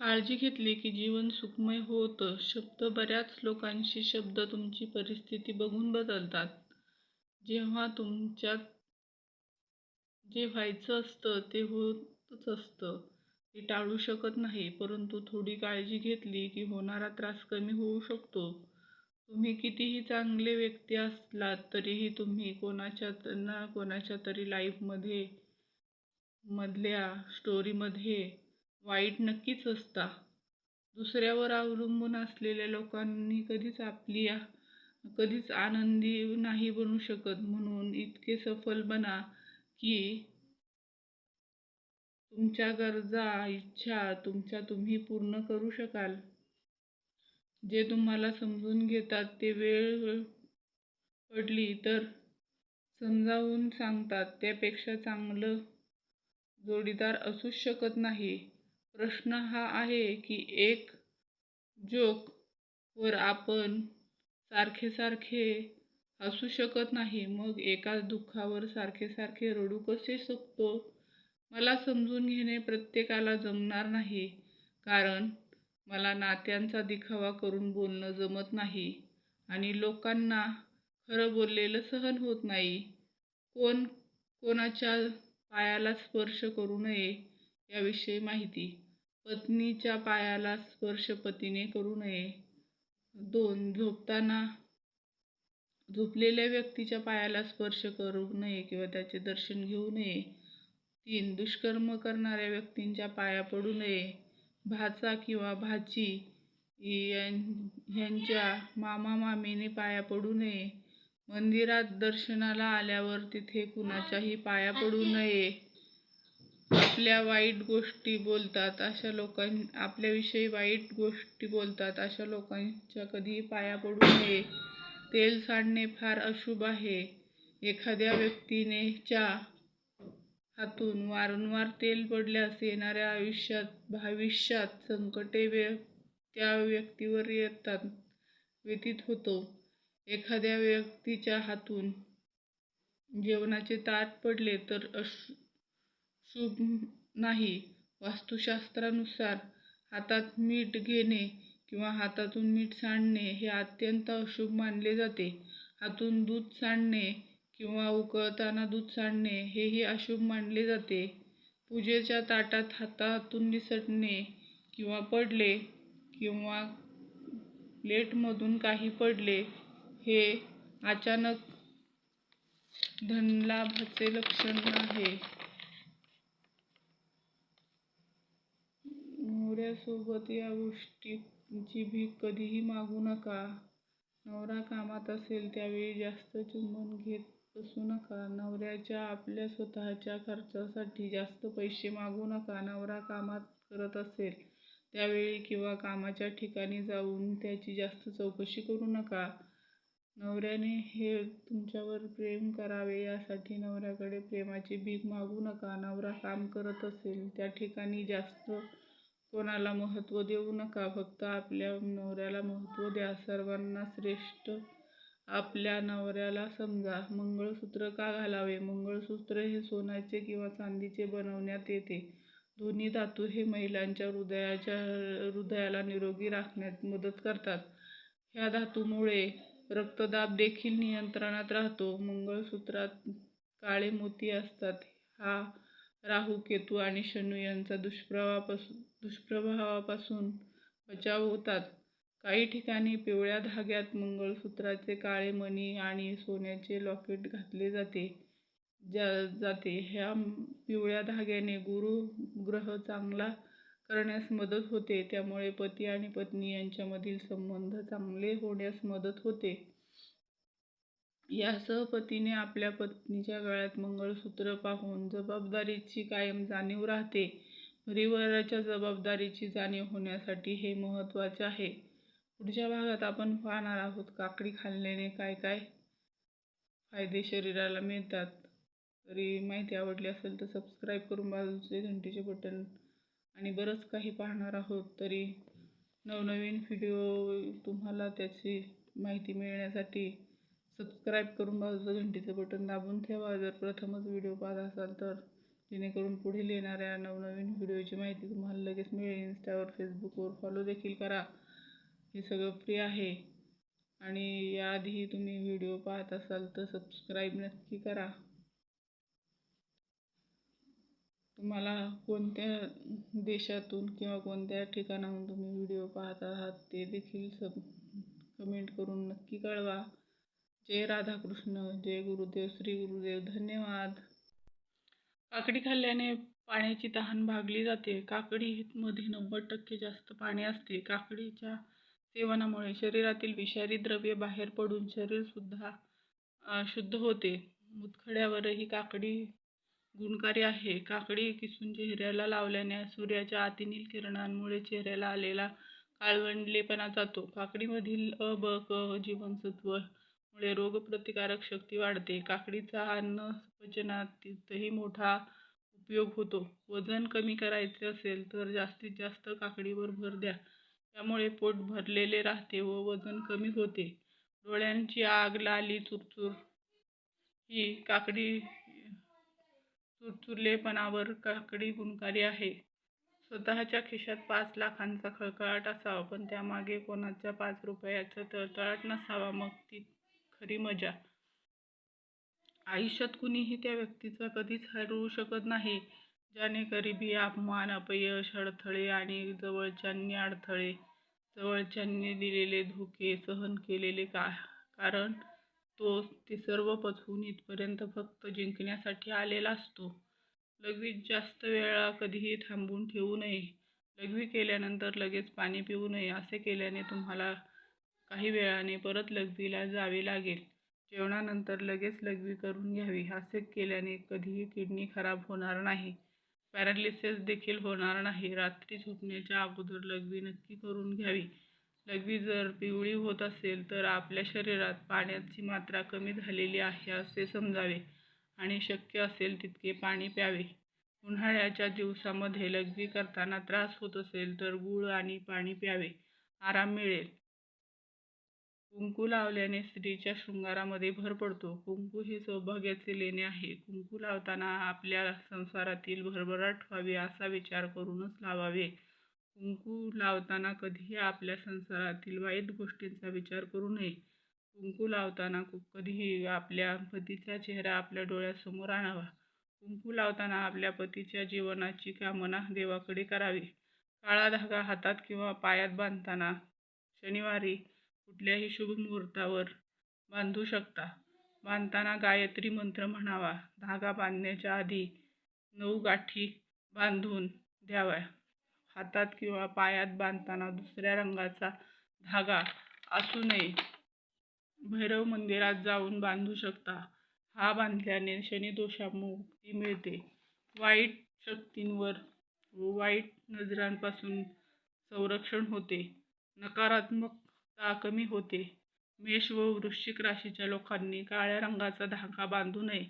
काळजी घेतली की जीवन सुखमय होतं. शब्द बऱ्याच लोकांशी शब्द तुमची परिस्थिती बघून बदलतात. जेव्हा तुमच्यात जे व्हायचं असतं ते होतच असतं. ते टाळू शकत नाही. परंतु थोडी काळजी घेतली की होणारा त्रास कमी होऊ शकतो. तुम्ही कितीही चांगले व्यक्ती असलात तरीही तुम्ही कोणाच्या ना कोणाच्या तरी लाईफमध्ये मधल्या स्टोरीमध्ये वाईट नक्कीच असता. दुसऱ्यावर अवलंबून असलेल्या लोकांनी कधीच आपली कधीच आनंदी नाही बनू शकत. म्हणून इतके सफल बना की तुमच्या गरजा, इच्छा तुमच्या तुम्ही पूर्ण करू शकाल. जे तुम्हाला समजून घेतात ते वेळ पडली तर समजावून सांगतात. त्यापेक्षा चांगलं जोडीदार असूच शकत नाही. प्रश्न हा आहे की एक जोक वर आपण सारखे सारखे हसू शकत नाही. मग एकाच दुःखावर सारखे सारखे रडू कसे शकतो? मला समजून घेणे प्रत्येकाला जमणार नाही. कारण मला नात्यांचा दिखावा करून बोलणं जमत नाही आणि लोकांना खरं बोललेलं सहन होत नाही. कोण कोणाच्या पायाला स्पर्श करू नये याविषयी माहिती. पत्नीच्या पायाला स्पर्श पतीने करू नये. दोन झोपताना झोपलेल्या व्यक्तीच्या पायाला स्पर्श करू नये किंवा त्याचे दर्शन घेऊ नये. तीन दुष्कर्म करणाऱ्या व्यक्तींच्या पाया पडू नये. भाचा किंवा भाची यांच्या मामा-मामीने पाया पडू नये. मंदिरात दर्शनाला आल्यावर तिथे कुणाच्याही पाया पडू नये. आपल्या वाईट गोष्टी बोलतात अशा लोकां आपल्याविषयी वाईट गोष्टी बोलतात अशा लोकांच्या कधीही पाया पडू नये. तेल सांडणे फार अशुभ आहे. एखाद्या व्यक्तीने च्या हातून वारंवार तेल पडल्यास येणाऱ्या आयुष्यात भविष्यात संकटे त्या व्यक्तीवर येतात व्यतीत होतो. एखाद्या व्यक्तीच्या हातून जेवणाचे ताट पडले तर अश शुभ नाही. वास्तुशास्त्रानुसार हातात मीठ घेणे किंवा हातातून मीठ सांडणे हे अत्यंत अशुभ मानले जाते. हातून दूध सांडणे किंवा उकळताना दूध सांडणे हेही अशुभ मानले जाते. पूजेच्या ताटात हातातून निसटणे किंवा पडले किंवा प्लेटमधून काही पडले हे अचानक धनलाभाचे लक्षण आहे. नवऱ्यासोबत या गोष्टीची भीक कधीही मागू नका. नवरा कामात असेल त्यावेळी जास्त चुंबन घेत बसू नका. नवऱ्याच्या आपल्या स्वतःच्या खर्चासाठी जास्त पैसे मागू नका. नवरा कामात करत असेल त्यावेळी किंवा कामाच्या ठिकाणी जाऊन त्याची जास्त चौकशी करू नका. नवऱ्याने हे तुमच्यावर प्रेम करावे यासाठी नवऱ्याकडे प्रेमाची भीक मागू नका. नवरा काम करत असेल त्या ठिकाणी जास्त कोणाला महत्त्व देऊ नका. फक्त आपल्या नवऱ्याला महत्त्व द्या. सर्वांना श्रेष्ठ आपल्या नवऱ्याला समजा. मंगळसूत्र का घालावे? मंगळसूत्र हे सोन्याचे किंवा चांदीचे बनवण्यात येते. दोन्ही धातू हे महिलांच्या हृदयाच्या हृदयाला निरोगी राखण्यात मदत करतात. ह्या धातूमुळे रक्तदाब देखील नियंत्रणात राहतो. मंगळसूत्रात काळे मोती असतात. हा राहू, केतू आणि शनू यांचा दुष्प्रभावापासून बचाव होतात. काही ठिकाणी पिवळ्या धाग्यात मंगळसूत्राचे काळे मणी आणि सोन्याचे लॉकेट घातले जाते ज्या जाते. ह्या पिवळ्या धाग्याने गुरु ग्रह चांगला करण्यास मदत होते. त्यामुळे पती आणि पत्नी यांच्यामधील संबंध चांगले होण्यास मदत होते. यासह पतीने आपल्या पत्नीच्या गळ्यात मंगळसूत्र पाहून जबाबदारीची कायम जाणीव राहते. परिवाराच्या जबाबदारीची जाणीव होण्यासाठी हे महत्त्वाचे आहे. पुढच्या भागात आपण पाहणार आहोत काकडी खाल्ल्याने काय काय फायदे शरीराला मिळतात. तरी माहिती आवडली असेल तर सबस्क्राईब करून बाजूचे घंटीचे बटण आणि बरंच काही पाहणार आहोत. तरी नवनवीन व्हिडिओ तुम्हाला त्याची माहिती मिळण्यासाठी सबस्क्राईब करून बाजूचं घंटीचं बटन दाबून ठेवा. जर प्रथमच व्हिडिओ पाहत असाल तर जेणेकरून पुढील येणाऱ्या नवनवीन व्हिडिओची माहिती तुम्हाला लगेच मिळेल. इन्स्टावर फेसबुकवर फॉलो देखील करा. हे सगळं फ्री आहे. आणि याआधीही तुम्ही व्हिडिओ पाहत असाल तर सबस्क्राईब नक्की करा. तुम्हाला कोणत्या देशातून किंवा कोणत्या ठिकाणाहून तुम्ही व्हिडिओ पाहत आहात ते देखील सब कमेंट करून नक्की कळवा. जय राधाकृष्ण जय गुरुदेव श्री गुरुदेव धन्यवाद. काकडी खाल्ल्याने पाण्याची तहान भागली जाते. काकडीमध्ये नव्वद टक्के जास्त पाणी असते. काकडीच्या सेवनामुळे शरीरातील विषारी द्रव्ये बाहेर पडून शरीरसुद्धा शुद्ध होते. मुतखड्यावरही काकडी गुणकारी आहे. काकडी किसून चेहऱ्याला लावल्याने सूर्याच्या अतिनील किरणांमुळे चेहऱ्याला आलेला काळवंडलेपणा जातो. काकडीमधील अ ब क जीवनसत्व मुळे रोगप्रतिकारक शक्ती वाढते. काकडीचा अन्न पचनातही मोठा उपयोग होतो. वजन कमी करायचे असेल तर जास्तीत जास्त काकडीवर भर द्या. त्यामुळे पोट भरलेले राहते व वजन कमी होते. डोळ्यांची आग लाली चुरचूर ही काकडी चुरचुरलेपणावर काकडी गुणकारी आहे. स्वतःच्या खिशात पाच लाखांचा खळखळाट असावा पण त्यामागे कोणाच्या पाच रुपयाचा तळतळाट नसावा मग ती खरी मजा. आयुष्यात कुणीही त्या व्यक्तीचा कधीच हरवू शकत नाही ज्याने गरिबी अपमान अपयश अडथळे आणि जवळच्यांनी अडथळे जवळच्यांनी दिलेले धोके सहन केलेले का कारण तो ते सर्व पचवून इथपर्यंत फक्त जिंकण्यासाठी आलेला असतो. लघवीत जास्त वेळा कधीही थांबून ठेवू नये. लघवी केल्यानंतर लगेच पाणी पिऊ नये असे केल्याने तुम्हाला काही वेळाने परत लघवीला जावे लागेल. जेवणानंतर लगेच लघवी करून घ्यावी. असे केल्याने कधीही किडनी खराब होणार नाही. पॅरालिसिस देखील होणार नाही. रात्री झोपण्याच्या अगोदर लघवी नक्की करून घ्यावी. लघवी जर पिवळी होत असेल तर आपल्या शरीरात पाण्याची मात्रा कमी झालेली आहे असे समजावे आणि शक्य असेल तितके पाणी प्यावे. उन्हाळ्याच्या दिवसामध्ये लघवी करताना त्रास होत असेल तर गूळ आणि पाणी प्यावे. आराम मिळेल. कुंकू लावल्याने स्त्रीच्या शृंगारामध्ये भर पडतो. कुंकू हे सौभाग्याचे लेणे आहे. कुंकू लावताना आपल्या संसारातील भरभराट व्हावी असा विचार करूनच लावावे. कुंकू लावताना कधीही आपल्या संसारातील वाईट गोष्टींचा विचार करू नये. कुंकू लावताना कु- कधीही आपल्या पतीचा चेहरा आपल्या डोळ्यासमोर आणावा. कुंकू लावताना आपल्या पतीच्या जीवनाची कामना देवाकडे करावी. काळा धागा हातात किंवा पायात बांधताना शनिवारी कुठल्याही शुभ मुहूर्तावर बांधू शकता. बांधताना गायत्री मंत्र म्हणावा. धागा बांधण्याच्या आधी नऊ गाठी बांधून द्याव्या. हातात किंवा पायात बांधताना दुसऱ्या रंगाचा धागा असू नये. भैरव मंदिरात जाऊन बांधू शकता. हा बांधल्याने शनिदोषामुक्ती मिळते. वाईट शक्तींवर व वाईट नजरांपासून संरक्षण होते. नकारात्मक ता कमी होते. मेष व वृश्चिक राशीच्या लोकांनी काळ्या रंगाचा धागा बांधू नये.